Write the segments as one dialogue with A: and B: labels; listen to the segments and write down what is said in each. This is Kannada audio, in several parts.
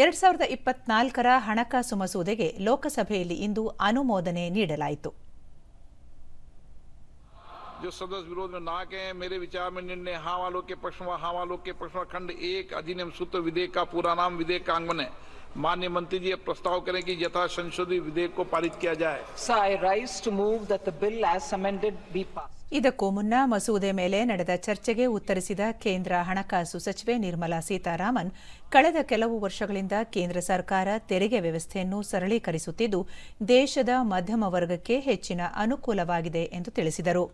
A: ಎರಡ್ ಸಾವಿರದ ಇಪ್ಪತ್ನಾಲ್ಕರ ಹಣಕಾಸು ಮಸೂದೆಗೆ ಲೋಕಸಭೆಯಲ್ಲಿ ಇಂದು ಅನುಮೋದನೆ ನೀಡಲಾಯಿತು
B: जो सदस्य विरोध में ना कहें मेरे विचार में निर्णय हाँ वालों के पक्ष में हाँ वालों के पक्ष में खंड एक अधिनियम सूत्र विधेयक का पूरा नाम विधेयक का अंगन है माननीय मंत्री जी अब प्रस्ताव करें कि यथा संशोधित विधेयक को पारित किया जाए
C: Sir, I rise to move that the bill as amended be passed.
A: ಇದಕ್ಕೂ ಮುನ್ನ ಮಸೂದೆ ಮೇಲೆ ನಡೆದ ಚರ್ಚೆಗೆ ಉತ್ತರಿಸಿದ ಕೇಂದ್ರ ಹಣಕಾಸು ಸಚಿವೆ ನಿರ್ಮಲಾ ಸೀತಾರಾಮನ್ ಕಳೆದ ಕೆಲವು ವರ್ಷಗಳಿಂದ ಕೇಂದ್ರ ಸರ್ಕಾರ ತೆರಿಗೆ ವ್ಯವಸ್ಥೆಯನ್ನು ಸರಳೀಕರಿಸುತ್ತಿದ್ದು ದೇಶದ ಮಧ್ಯಮ ವರ್ಗಕ್ಕೆ ಹೆಚ್ಚಿನ ಅನುಕೂಲವಾಗಿದೆ ಎಂದು ತಿಳಿಸಿದರು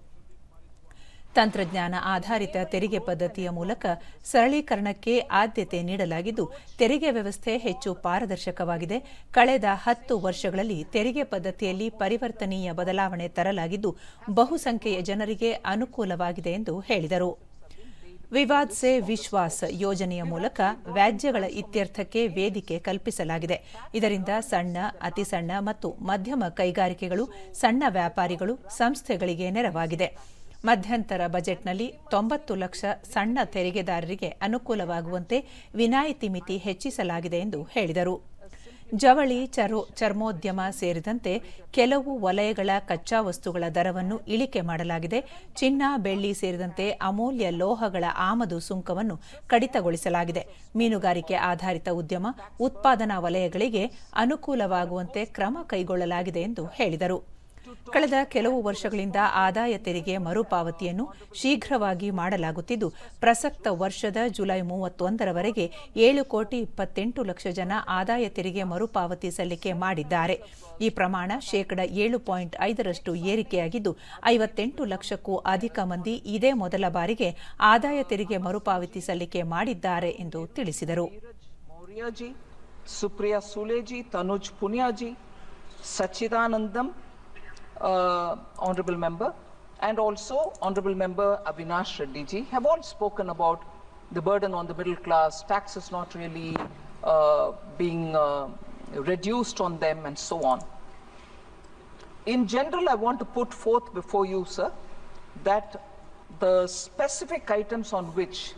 A: ತಂತ್ರಜ್ಞಾನ ಆಧಾರಿತ ತೆರಿಗೆ ಪದ್ಧತಿಯ ಮೂಲಕ ಸರಳೀಕರಣಕ್ಕೆ ಆದ್ಯತೆ ನೀಡಲಾಗಿದ್ದು, ತೆರಿಗೆ ವ್ಯವಸ್ಥೆ ಹೆಚ್ಚು ಪಾರದರ್ಶಕವಾಗಿದೆ. ಕಳೆದ ಹತ್ತು ವರ್ಷಗಳಲ್ಲಿ ತೆರಿಗೆ ಪದ್ಧತಿಯಲ್ಲಿ ಪರಿವರ್ತನೀಯ ಬದಲಾವಣೆ ತರಲಾಗಿದ್ದು, ಬಹುಸಂಖ್ಯೆಯ ಜನರಿಗೆ ಅನುಕೂಲವಾಗಿದೆ ಎಂದು ಹೇಳಿದರು. ವಿವಾದ್ ಸೆ ವಿಶ್ವಾಸ್ ಯೋಜನೆಯ ಮೂಲಕ ವ್ಯಾಜ್ಯಗಳ ಇತ್ಯರ್ಥಕ್ಕೆ ವೇದಿಕೆ ಕಲ್ಪಿಸಲಾಗಿದೆ. ಇದರಿಂದ ಸಣ್ಣ, ಅತಿಸಣ್ಣ ಮತ್ತು ಮಧ್ಯಮ ಕೈಗಾರಿಕೆಗಳು, ಸಣ್ಣ ವ್ಯಾಪಾರಿಗಳು, ಸಂಸ್ಥೆಗಳಿಗೆ ನೆರವಾಗಿದೆ. ಮಧ್ಯಂತರ ಬಜೆಟ್ನಲ್ಲಿ ತೊಂಬತ್ತು ಲಕ್ಷ ಸಣ್ಣ ತೆರಿಗೆದಾರರಿಗೆ ಅನುಕೂಲವಾಗುವಂತೆ ವಿನಾಯಿತಿ ಮಿತಿ ಹೆಚ್ಚಿಸಲಾಗಿದೆ ಎಂದು ಹೇಳಿದರು. ಜವಳಿ, ಚರೋ, ಚರ್ಮೋದ್ಯಮ ಸೇರಿದಂತೆ ಕೆಲವು ವಲಯಗಳ ಕಚ್ಚಾ ವಸ್ತುಗಳ ದರವನ್ನು ಇಳಿಕೆ ಮಾಡಲಾಗಿದೆ. ಚಿನ್ನ, ಬೆಳ್ಳಿ ಸೇರಿದಂತೆ ಅಮೂಲ್ಯ ಲೋಹಗಳ ಆಮದು ಸುಂಕವನ್ನು ಕಡಿತಗೊಳಿಸಲಾಗಿದೆ. ಮೀನುಗಾರಿಕೆ ಆಧಾರಿತ ಉದ್ಯಮ ಉತ್ಪಾದನಾ ವಲಯಗಳಿಗೆ ಅನುಕೂಲವಾಗುವಂತೆ ಕ್ರಮ ಕೈಗೊಳ್ಳಲಾಗಿದೆ ಎಂದು ಹೇಳಿದರು. ಕಳೆದ ಕೆಲವು ವರ್ಷಗಳಿಂದ ಆದಾಯ ತೆರಿಗೆ ಮರುಪಾವತಿಯನ್ನು ಶೀಘ್ರವಾಗಿ ಮಾಡಲಾಗುತ್ತಿದ್ದು ಪ್ರಸಕ್ತ ವರ್ಷದ ಜುಲೈ ಮೂವತ್ತೊಂದರವರೆಗೆ ಏಳು ಕೋಟಿ ಇಪ್ಪತ್ತೆಂಟು ಲಕ್ಷ ಜನ ಆದಾಯ ತೆರಿಗೆ ಮರುಪಾವತಿ ಸಲ್ಲಿಕೆ ಮಾಡಿದ್ದಾರೆ. ಈ ಪ್ರಮಾಣ ಶೇಕಡ ಏಳು ಪಾಯಿಂಟ್ ಐದರಷ್ಟು ಏರಿಕೆಯಾಗಿದ್ದು ಐವತ್ತೆಂಟು ಲಕ್ಷಕ್ಕೂ ಅಧಿಕ ಮಂದಿ ಇದೇ ಮೊದಲ ಬಾರಿಗೆ ಆದಾಯ ತೆರಿಗೆ ಮರುಪಾವತಿ ಸಲ್ಲಿಕೆ ಮಾಡಿದ್ದಾರೆ ಎಂದು ತಿಳಿಸಿದರು.
C: Supriya ಸೂಲೇಜಿ Tanuj ಪುನಿಯಾಜಿ ji, uh, Honorable Member, and also Honorable Member Avinash Reddy have all spoken about the burden on the middle class, taxes not really uh, being uh, reduced on them, and so on. In general, I want to put forth before you, sir, that the specific items on which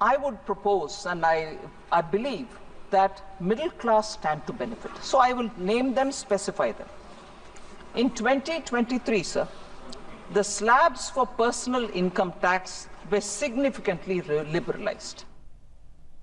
C: I would propose, and I, I believe that middle class stand to benefit. So I will name them, specify them. In 2023, sir, the slabs for personal income tax were significantly liberalized.